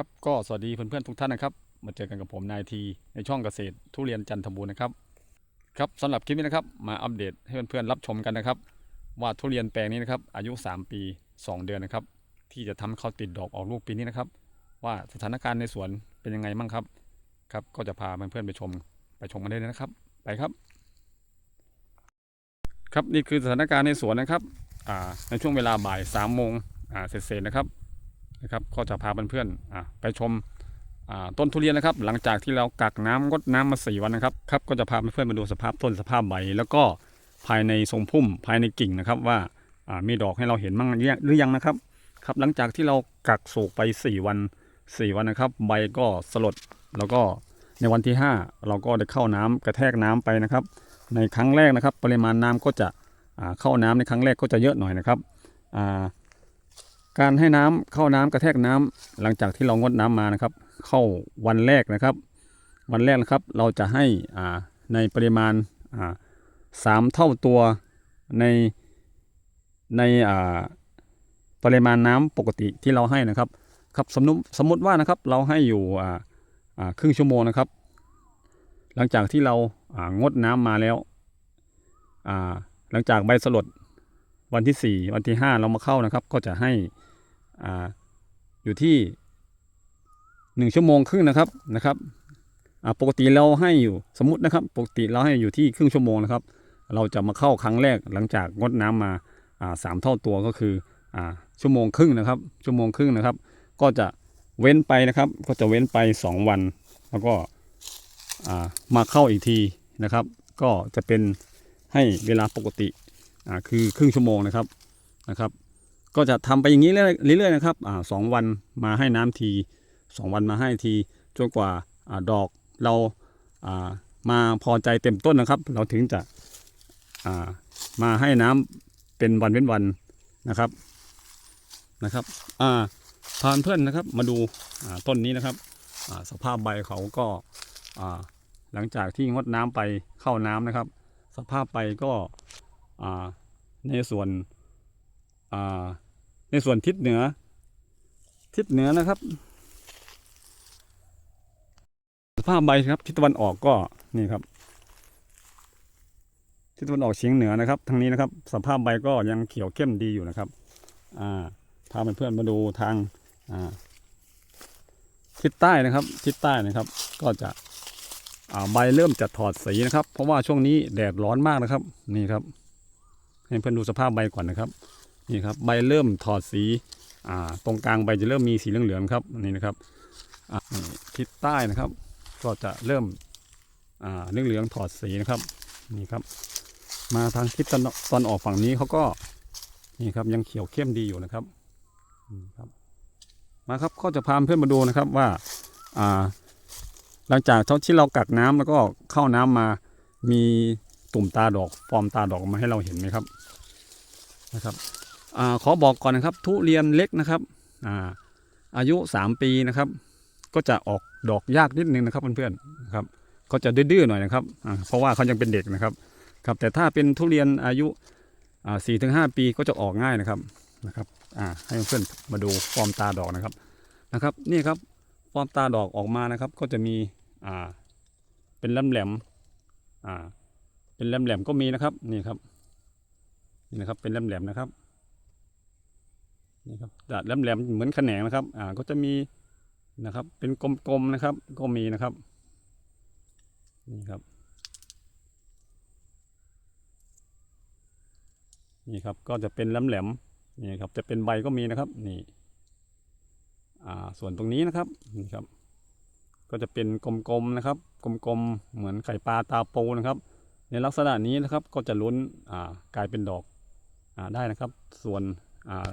ครับก็สวัสดีเพื่อนๆทุกท่านนะครับ มาเจอกันกับผมนายทีในช่องเกษตรทุเรียนจันทบูรณ์นะครับครับสำหรับคลิปนี้นะครับ มาอัปเดตให้เพื่อนๆรับชมกันนะครับ ว่าทุเรียนแปลงนี้นะครับ อายุ 3 ปี 2 เดือนนะครับ ที่จะทำให้เขาติดดอกออกลูกปีนี้นะครับ ว่าสถานการณ์ในสวนเป็นยังไงบ้างครับครับ ก็จะพาเพื่อนๆไปชมไปชมกันได้เลยนะครับ ไปครับ ครับนี่คือสถานการณ์ในสวนนะครับในช่วงเวลาบ่าย3ามโมงเสร็จๆนะครับ นะครับ ก็จะพาเพื่อนๆไปชมต้นทุเรียนนะครับ หลังจากที่เรากักน้ำงดน้ำมาสี่วันนะครับครับก็จะพาเพื่อนๆมาดูสภาพต้นสภาพใบ แล้วก็ภายในทรงพุ่มภายในกิ่งนะครับว่ามีดอกให้เราเห็นบ้างหรือยังนะครับครับหลังจากที่เรากักสูกไป 4 วัน 4 วันนะครับ ใบก็สลดแล้วก็ในวันที่ 5 เราก็ได้เข้าน้ำกระแทกน้ำไปนะครับ ในครั้งแรกนะครับ ปริมาณน้ำก็จะเข้าน้ำในครั้งแรกก็จะเยอะหน่อยนะครับอ่า การให้น้ำเข้าน้ำกระแทกน้ำหลังจากที่เรางดน้ำมานะครับ เข้าวันแรกนะครับ วันแรกนะครับเราจะให้อ่าในปริมาณอ่าสามเท่าตัวในในอ่าปริมาณน้ำปกติที่เราให้นะครับครับสมมุติสมมติว่านะครับเราให้อยู่อ่าอ่าครึ่งชั่วโมงนะครับ หลังจากที่เราอ่างดน้ำมาแล้วอ่าหลังจากใบสลดวันที่ 4 วันที่ 5 เรามาเข้านะครับ ก็จะให้ อ่าอยู่ที่ 1 ชั่วโมงครึ่งนะครับนะครับอ่าปกติเราให้อยู่สมมตินะครับ ปกติเราให้อยู่ที่ครึ่งชั่วโมงนะครับ เราจะมาเข้าครั้งแรกหลังจากงดน้ำมาอ่าสามเท่าตัวก็คืออ่าชั่วโมงครึ่งนะครับ ชั่วโมงครึ่งนะครับ ก็จะเว้นไปนะครับ ก็จะเว้นไป 2 วัน แล้วก็มาเข้าอีกทีนะครับ ก็จะเป็นให้เวลาปกติคือครึ่งชั่วโมงนะครับนะครับ ก็จะทำไปอย่างนี้เรื่อยๆนะครับอสองวันมาให้น้ำทีสองวันมาให้ทีจนกว่าอดอกเราอามาพอใจเต็มต้นนะครับ เราถึงจะามาให้น้ำเป็นวันเว้นวันนะครับนะครับอ่าพาเพื่อนนะครับมาดูาต้นนี้นะครับสภาพใบเขาก็าหลังจากที่งดน้ำไปเข้าน้ำนะครับ สภาพใบก็ในส่วนอ่า ในส่วนทิศเหนือ ทิศเหนือนะครับ สภาพใบครับ ทิศตะวันออกก็นี่ครับ ทิศตะวันออกเฉียงเหนือนะครับทางนี้นะครับ สภาพใบก็ยังเขียวเข้มดีอยู่นะครับอ่าพาเพื่อนๆมาดูทางอ่าทิศใต้นะครับ ทิศใต้นะครับ ก็จะใบเริ่มจะถอดสีนะครับ เพราะว่าช่วงนี้แดดร้อนมากนะครับ นี่ครับ ให้เพื่อนดูสภาพใบก่อนนะครับ นี่ครับใบเริ่มถอดสีอ่าตรงกลางใบจะเริ่มมีสีเหลืองๆครับนี่นะครับทิศใต้นะครับ ก็จะเริ่มอ่าเหลืองถอดสีนะครับนี่ครับ มาทางทิศตะวันตอนออกฝั่งนี้เขาก็นี่ครับยังเขียวเข้มดีอยู่นะครับนี่ครับ มาครับก็จะพาเพื่อนมาดูนะครับว่าอ่าหลังจากที่เรากักน้ำแล้วก็เข้าน้ำมามีตุ่มตาดอกฟอร์มตาดอกมาให้เราเห็นไหมครับนะครับ อขอบอกก่อนนะครับ ทุเรียนเล็กนะครับอ่าอายุ 3 ปีนะครับ ก็จะออกดอกยากนิดนึงนะครับเพื่อนๆนะครับก็จะดื้อๆหน่อยนะครับเพราะว่าเขายังเป็นเด็กนะครับครับแต่ถ้าเป็นทุเรียนอายุสี่ถึงห้าปีก็จะออกง่ายนะครับนะครับอ่าให้เพื่อนๆมาดูฟอร์มตาดอกนะครับนะครับ นี่ครับฟอร์มตาดอกออกมานะครับ ก็จะมีอ่าเป็นแหลมๆอ่าเป็นแหลมๆก็มีนะครับนี่ครับนี่นะครับเป็นแหลมๆนะครับ นี่ครับดาดแหลมๆเหมือนแขนงนะครับ อ่าก็จะมีนะครับ เป็นกลมๆนะครับ ก็มีนะครับ นี่ครับ นี่ครับก็จะเป็นแหลมๆนี่ครับ จะเป็นใบก็มีนะครับ นี่ อ่าส่วนตรงนี้นะครับนี่ครับ ก็จะเป็นกลมๆนะครับ กลมๆเหมือนไข่ปลาตาปูนะครับ ในลักษณะนี้นะครับก็จะล้นอ่ากลายเป็นดอกอ่าได้นะครับ ส่วนอ่า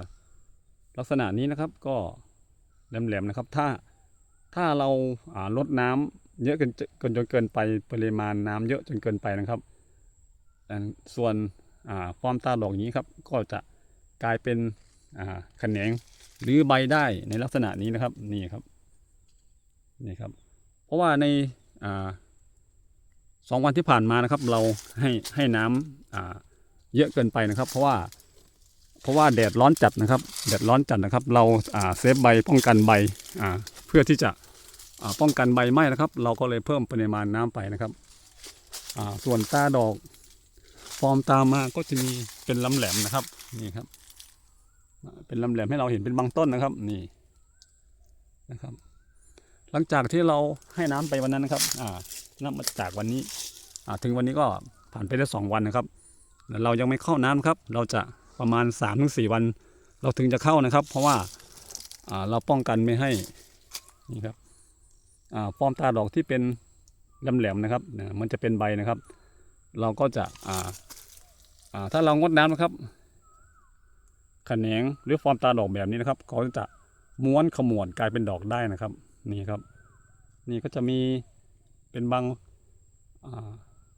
ลักษณะนี้นะครับก็แหลมๆนะครับ ถ้าถ้าเราลดน้ำเยอะเกินเกินจนเกินไปปริมาณน้ำเยอะจนเกินไปนะครับ ส่วนอ่าฟอร์มตาดอกนี้ครับ ก็จะกลายเป็นแขนงหรือใบได้ในลักษณะนี้นะครับนี่ครับนี่ครับ เพราะว่าในาสองวันที่ผ่านมานะครับ เราให้ให้น้ำเยอะเกินไปนะครับ เพราะว่า เพราะว่าแดดร้อนจัดนะครับ แดดร้อนจัดนะครับ เราเซฟใบป้องกันใบเพื่อที่จะป้องกันใบไหม้นะครับ เราก็เลยเพิ่มปริมาณน้ำไปนะครับ ส่วนตาดอกฟอร์มตามมาก็จะมีเป็นลำแหลมนะครับนี่ครับ เป็นลำแหลมให้เราเห็นเป็นบางต้นนะครับนี่นะครับ หลังจากที่เราให้น้ำไปวันนั้นนะครับนับมาจากวันนี้ถึงวันนี้ก็ผ่านไปได้สองวันนะครับแต่เรายังไม่เข้าน้ำครับ เราจะ ประมาณ3าถึงสวัน เราถึงจะเข้านะครับ เพราะว่าเราป้องกันไม่ให้นี่ครับฟอร์มตาดอกที่เป็นแหลมๆนะครับมันจะเป็นใบนะครับ เราก็จะถ้าเรางดน้ำนะครับขแขนงหรือฟอร์มตาดอกแบบนี้นะครับเขาจะม้วนขมวดกลายเป็นดอกได้นะครับนี่ครับ นี่ก็จะมีเป็นบาง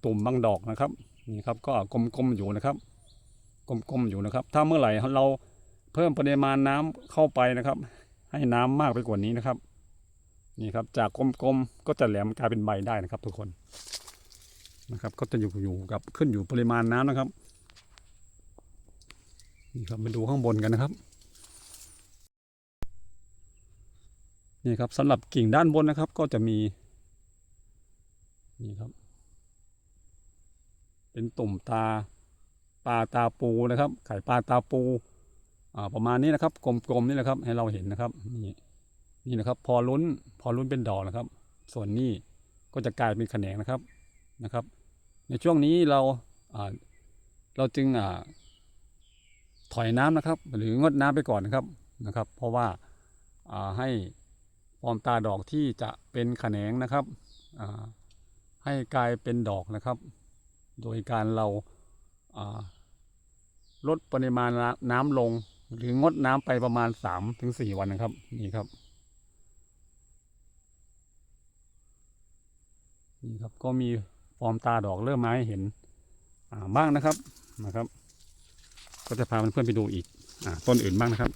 ตุ่มบางดอกนะครับนี่ครับก็กลมๆอยู่นะครับ กลมๆอยู่นะครับ ถ้าเมื่อไหร่เราเพิ่มปริมาณน้ำเข้าไปนะครับ ให้น้ำมากไปกว่านี้นะครับ นี่ครับจากกลมๆก็จะแหลมกลายเป็นใบได้นะครับ ทุกคนนะครับ ก็จะอยู่อยู่กับขึ้นอยู่ปริมาณน้ำนะครับนี่ครับมาดูข้างบนกันนะครับนี่ครับสำหรับกิ่งด้านบนนะครับ ก็จะมีนี่ครับ เป็นตุ่มตา ปลาตาปูนะครับ ไข่ปลาตาปูอ่าประมาณนี้นะครับ กลมๆนี่แหละครับ ให้เราเห็นนะครับ นี่นี่นะครับ พอลุ้นพอลุ้นเป็นดอกนะครับ ส่วนนี้ก็จะกลายเป็นแขนงนะครับนะครับ ในช่วงนี้เราอ่าเราจึงอ่าถอยน้ำนะครับ หรืองดน้ำไปก่อนนะครับนะครับ เพราะว่าอ่าให้ฟอร์มตาดอกที่จะเป็นแขนงนะครับอ่าให้กลายเป็นดอกนะครับ โดยการเราอ่า ลดปริมาณน้ำลง หรืองดน้ำไปประมาณ3-4ถึงสี่วันนะครับ นี่ครับ นี่ครับก็มีฟอร์มตาดอกเริ่มมาให้เห็นอ่าบ้างนะครับนะครับ ก็จะพาเพื่อนๆไปดูอีกอาต้นอื่นบ้างนะครับ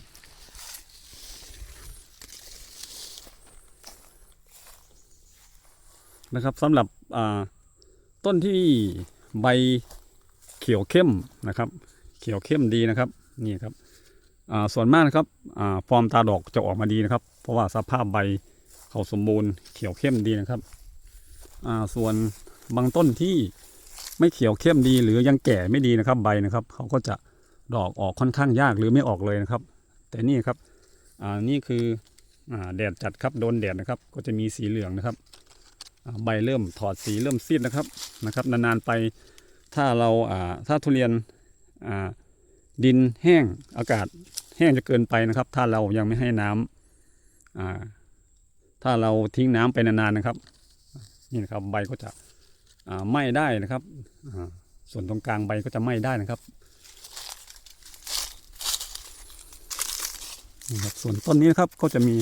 นะครับสำหรับต้นที่ใบเขียวเข้มนะครับ เขียวเข้มดีนะครับนี่ครับส่วนมากนะครับอฟอร์มตาดอกจะออกมาดีนะครับ เพราะว่าสภาพใบเขาสมบูรณ์เขียวเข้มดีนะครับส่วนบางต้นที่ไม่เขียวเข้มดีหรือยังแก่ไม่ดีนะครับใบนะครับเขาก็จะดอกออกค่อนข้างยากหรือไม่ออกเลยนะครับ แต่นี่ครับนี่คืออแดดจัดครับโดนแดดนะครับ ก็จะมีสีเหลืองนะครับใบเริ่มถอดสีเริ่มซีดนะครับนะครับ นานๆไปถ้าเราถ้าทุเรียน ดินแห้งอากาศแห้งจะเกินไปนะครับ ถ้าเรายังไม่ให้น้ำอ่าถ้าเราทิ้งน้ำไปนานๆนะครับ นี่นะครับใบก็จะไหม้ได้นะครับส่วนตรงกลางใบก็จะไหม้ได้นะครับนี่ครับส่วนต้นนี้นะครับก็จะมี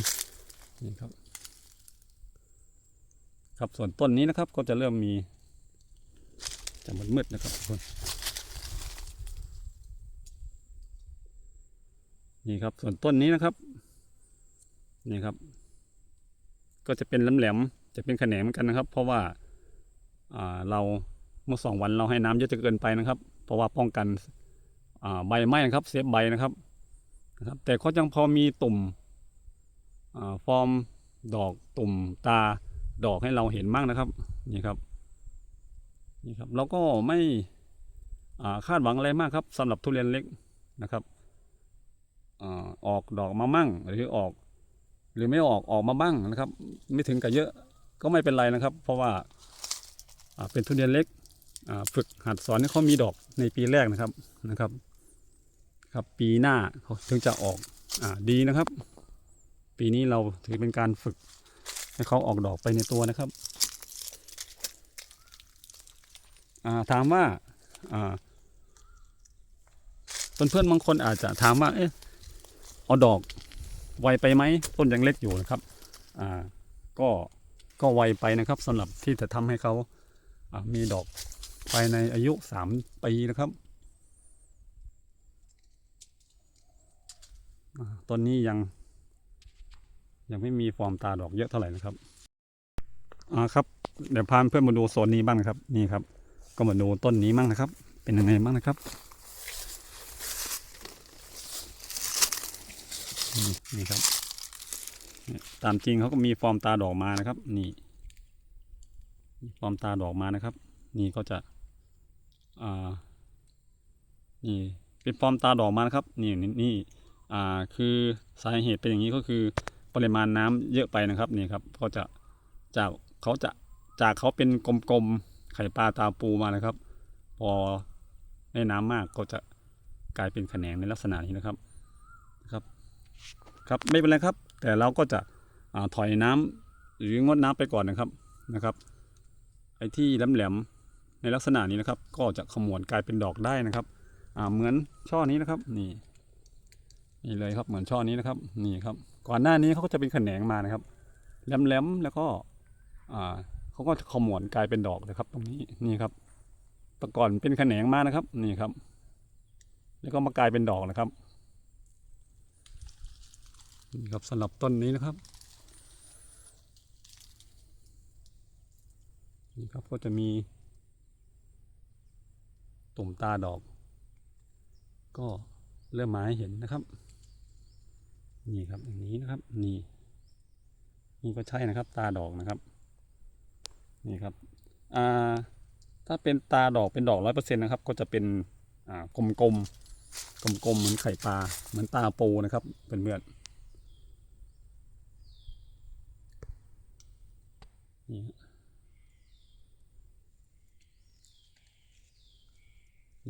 นี่ครับ ครับส่วนต้นนี้นะครับก็จะเริ่มมีจะมืดๆนะครับทุกคน นี่ครับส่วนต้นนี้นะครับนี่ครับ ก็จะเป็นแหลมๆจะเป็นแขนงเหมือนกันนะครับ เพราะว่าอ่าเราเมื่อสองวันเราให้น้ำเยอะจะเกินไปนะครับ เพราะว่าป้องกันอ่าใบไหม้นะครับเซฟใบนะครับนะครับ แต่เขายังพอมีตุ่มอ่าฟอร์มดอกตุ่มตาดอกให้เราเห็นบ้างนะครับนี่ครับนี่ครับเราก็ไม่อ่าคาดหวังอะไรมากครับสำหรับทุเรียนเล็กนะครับ ออกดอกมามั่งหรือออก หรือไม่ออกออกมาบ้างนะครับ ไม่ถึงกับเยอะก็ไม่เป็นไรนะครับ เพราะว่าเป็นทุเรียนเล็กฝึกหัดสอนให้เขามีดอกในปีแรกนะครับนะครับ ครับปีหน้าเขาถึงจะออกอดีนะครับ ปีนี้เราถือเป็นการฝึกให้เขาออกดอกไปในตัวนะครับาถามว่าอ่าเพื่อนๆบางคนอาจจะถามว่าเอ๊ะ เอาดอกไวไปไหมต้นยังเล็กอยู่นะครับอ่าก็ก็ไวไปนะครับสำหรับที่จะทำให้เขาอ่ามีดอกภายในอายุสามปีนะครับต้นนี้ยังยังไม่มีฟอร์มตาดอกเยอะเท่าไหร่นะครับอ่าครับเดี๋ยวพาเพื่อนมาดูโซนนี้บ้างนะครับ นี่ครับ ก็มาดูต้นนี้บ้างนะครับ เป็นยังไงบ้างนะครับ นี่ครับ ตามจริงเขาก็มีฟอร์มตาดอกมานะครับ นี่มีฟอร์มตาดอกมานะครับ นี่ก็จะอ่านี่เป็นฟอร์มตาดอกมานะครับ นี่นี่นี่อ่าคือสาเหตุเป็นอย่างนี้ก็คือปริมาณน้ำเยอะไปนะครับนี่ครับ ก็จะจากเขาจะจากเขาเป็นกลมๆไข่ปลาตาปูมานะครับ พอได้น้ำมากก็จะกลายเป็นแขนงในลักษณะนี้นะครับ ครับไม่เป็นไรครับ แต่เราก็จะอถอยน้ำหรืองดน้ำไปก่อนนะครับนะครับ ไอ้ที่แหลมๆในลักษณะนี้นะครับ ก็จะขมวดกลายเป็นดอกได้นะครับเหมือนช่อนี้นะครับนี่นี่เลยครับเหมือนช่อนี้นะครับนี่ครับ ก่อนหน้านี้เขาก็จะเป็นแขนงมานะครับแหลมๆแล้วก็เขาก็จะขมวดกลายเป็นดอกนะครับ ตรงนี้นี่ครับแต่ก่อนเป็นแขนงมานะครับนี่ครับ แล้วก็มากลายเป็นดอกนะครับ นี่ครับสำหรับต้นนี้นะครับนี่ครับก็จะมีตุ่มตาดอก ก็เริ่มมาให้เห็นนะครับ นี่ครับอย่างนี้นะครับนี่นี่ก็ใช่นะครับ ตาดอกนะครับนี่ครับอ่าถ้าเป็นตาดอกเป็นดอกร้อยเปอร์เซ็นต์นะครับ ก็จะเป็นอ่ากลมๆกลมๆเหมือนไข่ปลาเหมือนตาปูนะครับเพื่อนๆ นี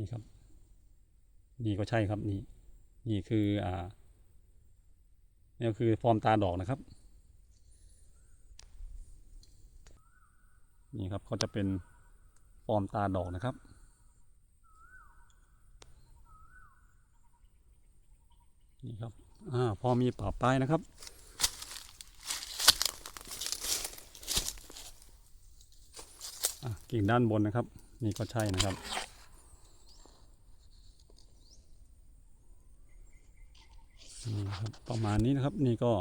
่ครับ นี่ก็ใช่ครับนี่นี่คืออ่านี่ก็คือฟอร์มตาดอกนะครับ นี่ครับก็จะเป็นฟอร์มตาดอกนะครับนี่ครับอ่าพอมีป่าป้ายนะครับ อะ กิ่งด้านบนนะครับ นี่ก็ใช่นะครับ นี่ครับประมาณนี้นะครับนี่ก็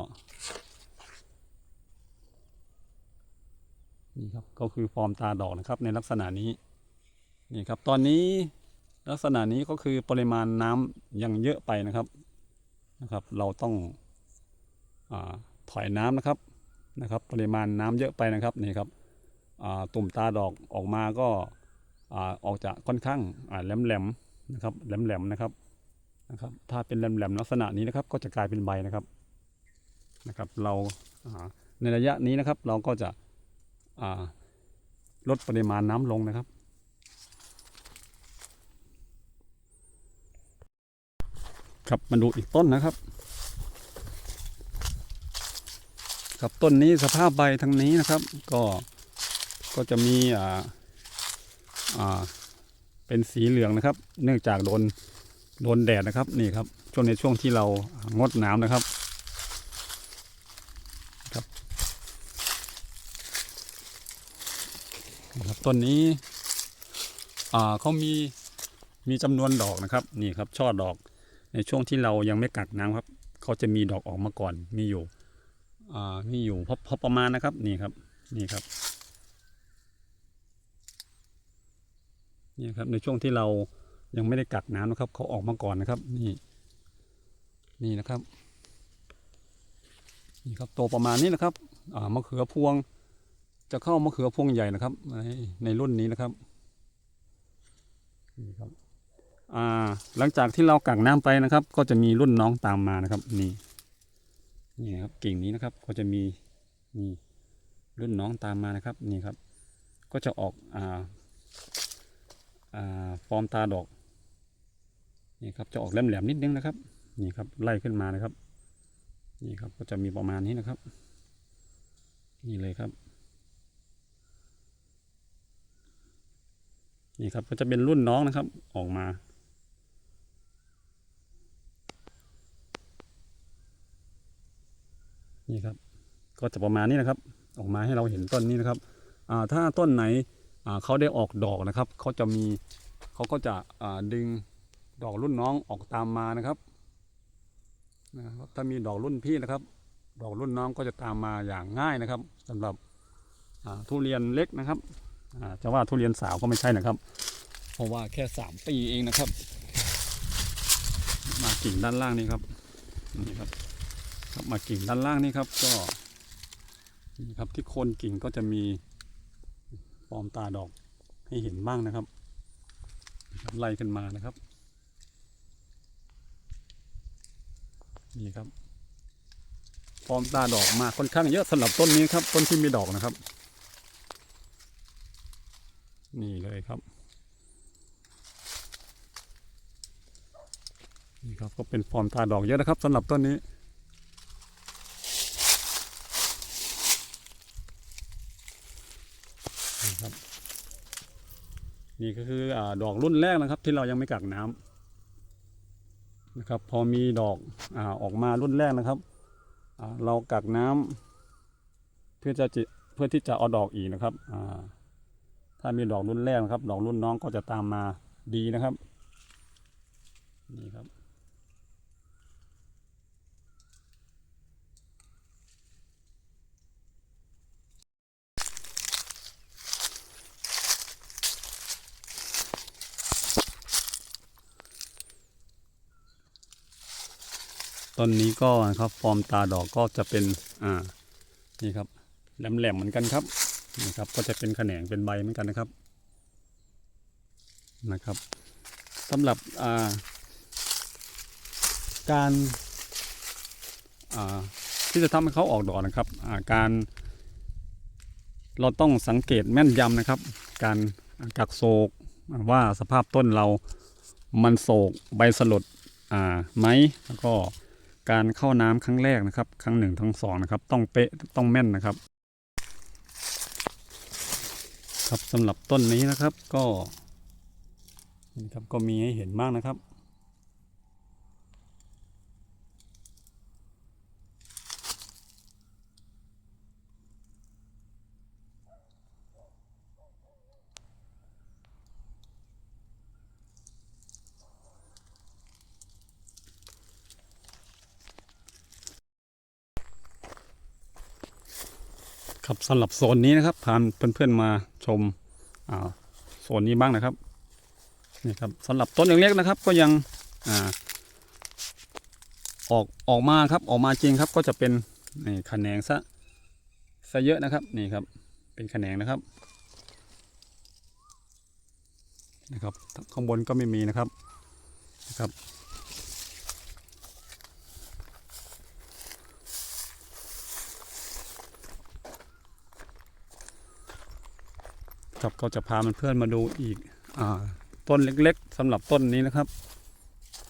นี่ครับก็คือฟอร์มตาดอกนะครับในลักษณะนี้นี่ครับตอนนี้ลักษณะนี้ก็คือปริมาณน้ำยังเยอะไปนะครับนะครับ เราต้องอถอยน้ำนะครับนะครับ ปริมาณน้ำเยอะไปนะครับนี่ครับ ตุ่มตาดอกออกมาก็อาออกจะค่อนข้างาแหลมๆนะครับแหลมๆนะครับนะครับ ถ้าเป็นแหลมๆลักษณะนี้นะครับ ก็จะกลายเป็นใบนะครับนะครับ เราาในระยะนี้นะครับ เราก็จะลดปริมาณน้ำลงนะครับครับมาดูอีกต้นนะครับ ครับต้นนี้สภาพใบทางนี้นะครับ ก็ ก็จะมีอ่าอ่าเป็นสีเหลืองนะครับ เนื่องจากโดนโดนแดดนะครับนี่ครับช่วงในช่วงที่เรางดน้ำนะครับครับครับต้นนี้อ่าเขามีมีจำนวนดอกนะครับนี่ครับช่อดอกในช่วงที่เรายังไม่กักน้ำครับ เขาจะมีดอกออกมาก่อนมีอยู่อ่ามีอยู่พอพอประมาณนะครับนี่ครับนี่ครับ นี่ครับในช่วงที่เรายังไม่ได้กักน้ำนะครับเขาออกมาก่อนนะครับ นี่ นี่นะครับ นี่ครับโตประมาณนี้นะครับอ่ามะเขือพวง จะเข้ามะเขือพวงใหญ่นะครับ ในในรุ่นนี้นะครับนี่ครับอ่าหลังจากที่เรากักน้ำไปนะครับ ก็จะมีรุ่นน้องตามมานะครับ นี่นี่ครับกิ่งนี้นะครับ ก็จะมีนี่รุ่นน้องตามมานะครับ นี่ครับ ก็จะออกอ่า ฟอร์มตาดอกนี่ครับจะออกแหลมๆนิดนึงนะครับนี่ครับไล่ขึ้นมานะครับ นี่ครับก็จะมีประมาณนี้นะครับ นี่เลยครับ นี่ครับก็จะเป็นรุ่นน้องนะครับออกมานี่ครับก็จะประมาณนี้นะครับ ออกมาให้เราเห็นต้นนี้นะครับอ่าถ้าต้นไหน เขาได้ออกดอกนะครับเขาจะมีเขาก็จะดึงดอกรุ่นน้องออกตามมานะครับนะครับถ้ามีดอกรุ่นพี่นะครับ ดอกรุ่นน้องก็จะตามมาอย่างง่ายนะครับสำหรับทุเรียนเล็กนะครับจะว่าทุเรียนสาวก็ไม่ใช่นะครับ เพราะว่าแค่สามปีเองนะครับ มากิ่งด้านล่างนี่ครับนี่ครับครับมากิ่งด้านล่างนี่ครับก็นี่ครับที่โคนกิ่งก็จะมี ปลอมตาดอกให้เห็นบ้างนะครับ ไล่ขึ้นมานะครับ นี่ครับปลอมตาดอกมาค่อนข้างเยอะสำหรับต้นนี้ครับ ต้นที่มีดอกนะครับ นี่เลยครับ นี่ครับก็เป็นฟอร์มตาดอกเยอะนะครับสำหรับต้นนี้ครับ นี่ก็คืออดอกรุ่นแรกนะครับ ที่เรายังไม่กักน้ำนะครับ พอมีดอกอออกมารุ่นแรกนะครับเรากักน้ำเพื่อจะเพื่อที่จะเอาดอกอีกนะครับถ้ามีดอกรุ่นแรกนะครับ ดอกรุ่นน้องก็จะตามมาดีนะครับ นี่ครับ ต้นนี้ก็นะครับฟอร์มตาดอกก็จะเป็นอ่านี่ครับแหลมๆเหมือนกันครับนี่ครับก็จะเป็นแขนงเป็นใบเหมือนกันนะครับนะครับสำหรับอ่าการอ่าที่จะทำให้เขาออกดอกนะครับอ่าการเราต้องสังเกตแม่นยำนะครับ การกักโศกว่าสภาพต้นเรามันโศกใบสลดอ่าไหมแล้วก็ การเข้าน้ำครั้งแรกนะครับ ครั้งหนึ่งทั้งสองนะครับ ต้องเป๊ะต้องแม่นนะครับ ครับสำหรับต้นนี้นะครับก็นี่ครับก็มีให้เห็นมากนะครับ ครับสำหรับโซนนี้นะครับพาเพื่อนๆมาชมาโซนนี้บ้างนะครับนี่ครับสำหรับต้นเล็กๆนะครับ ก็ยังอออกออกมาครับออกมาจริงครับ ก็จะเป็นนี่แขนงซะซะเยอะนะครับนี่ครับเป็นแขนงนะครับนะครับข้างบนก็ไม่มีนะครับนะครับ ครับก็จะพาเพื่อนมาดูอีกอต้นเล็กๆสำหรับต้นนี้นะครับ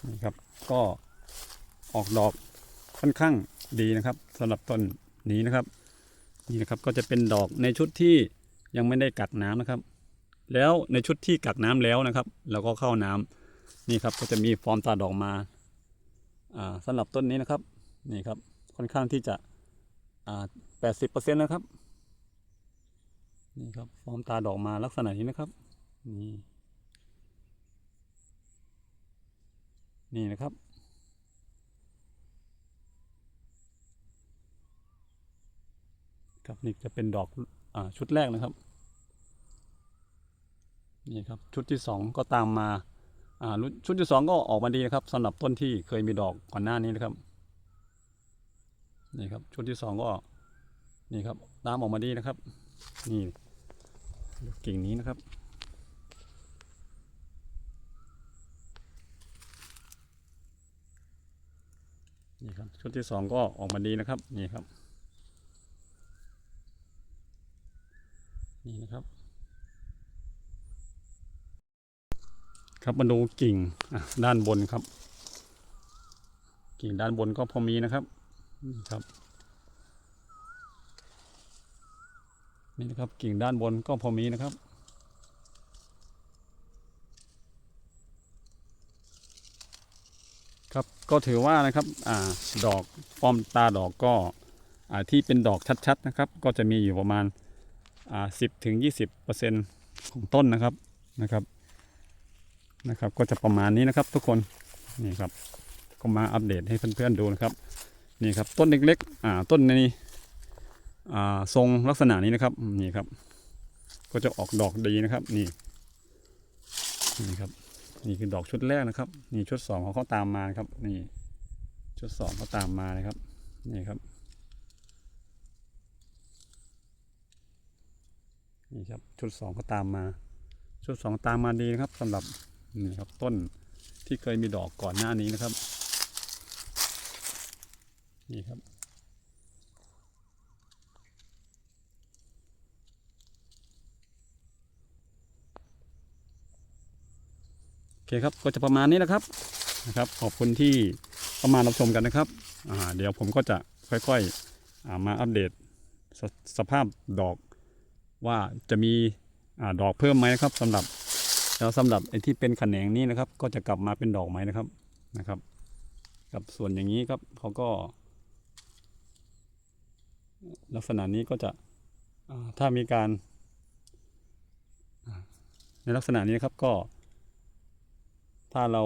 นี่ครับ ก็ออกดอกค่อนข้างดีนะครับสำหรับต้นนี้นะครับ นี่นะครับก็จะเป็นดอกในชุดที่ยังไม่ได้กักน้ำนะครับ แล้วในชุดที่กักน้ำแล้วนะครับเราก็เข้าน้ำนี่ครับก็จะมีฟอร์มตาดอกมาอ่าสำหรับต้นนี้นะครับนี่ครับค่อนข้างที่จะอ่าแปดสิบเปอร์เซ็นต์นะครับ นี่ครับฟอร์มตาดอกมาลักษณะนี้นะครับ นี่ นี่นะครับ ครับนี่จะเป็นดอกอาชุดแรกนะครับ นี่ครับชุดที่สองก็ตามมาอ่าชุดที่สองก็ออกมาดีนะครับสำหรับต้นที่เคยมีดอกก่อนหน้านี้นะครับ นี่ครับชุดที่สองก็นี่ครับตามออกมาดีนะครับ นี่ กิ่งนี้นะครับ นี่ครับ ชุดที่สองก็ออกมาดีนะครับ นี่ครับ นี่นะครับ ครับมาดูกิ่งด้านบนครับ กิ่งด้านบนก็พอมีนะครับ นี่ครับ นี่นะครับกิ่งด้านบนก็พอมีนะครับ ครับก็ถือว่านะครับอ่าดอกฟอมตาดอกก็อ่าที่เป็นดอกชัดๆนะครับ ก็จะมีอยู่ประมาณอ่าสิบถึงยี่สิบเปอร์เซ็นตของต้นนะครับนะครับนะครับ ก็จะประมาณนี้นะครับทุกคนนี่ครับก็มาอัปเดตให้เพื่อนๆดูนะครับนี่ครับต้นเล็กๆอ่าต้นนี้ ทรงลักษณะนี้นะครับนี่ครับ ก็จะออกดอกดีนะครับ นี่นี่ครับ นี่คือดอกชุดแรกนะครับ นี่ชุดสองเขาเขาตามมานะครับ นี่ ชุดสองเขาตามมานะครับ นี่ครับ นี่ครับ ชุดสองก็ตามมา ชุดสองตามมาดีนะครับสำหรับนี่ครับต้นที่เคยมีดอกก่อนหน้านี้นะครับ นี่ครับ เคครับก็จะประมาณนี้นะครับนะครับ ขอบคุณที่เข้ามาณรับชมกันนะครับอ่าเดี๋ยวผมก็จะค่อยๆอมาอัปเดตสสภาพดอกว่าจะมีอดอกเพิ่มไหมนะครับสำหรับแล้วสำหรับไอ้ที่เป็นแขนงนี้นะครับ ก็จะกลับมาเป็นดอกไหมนะครับนะครับ กับส่วนอย่างนี้ครับเขาก็ ลักษณะนี้ก็จะถ้ามีการ ในลักษณะนี้นะครับก็ ถ้าเรา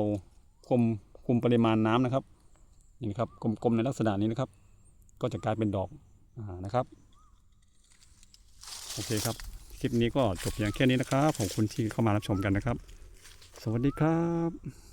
คุมคุมปริมาณน้ำนะครับนี่นะครับกลมๆในลักษณะนี้นะครับ ก็จะกลายเป็นดอกอานะครับโอเคครับคลิปนี้ก็จบเพียงแค่นี้นะครับขอบคุณที่เข้ามารับชมกันนะครับ สวัสดีครับ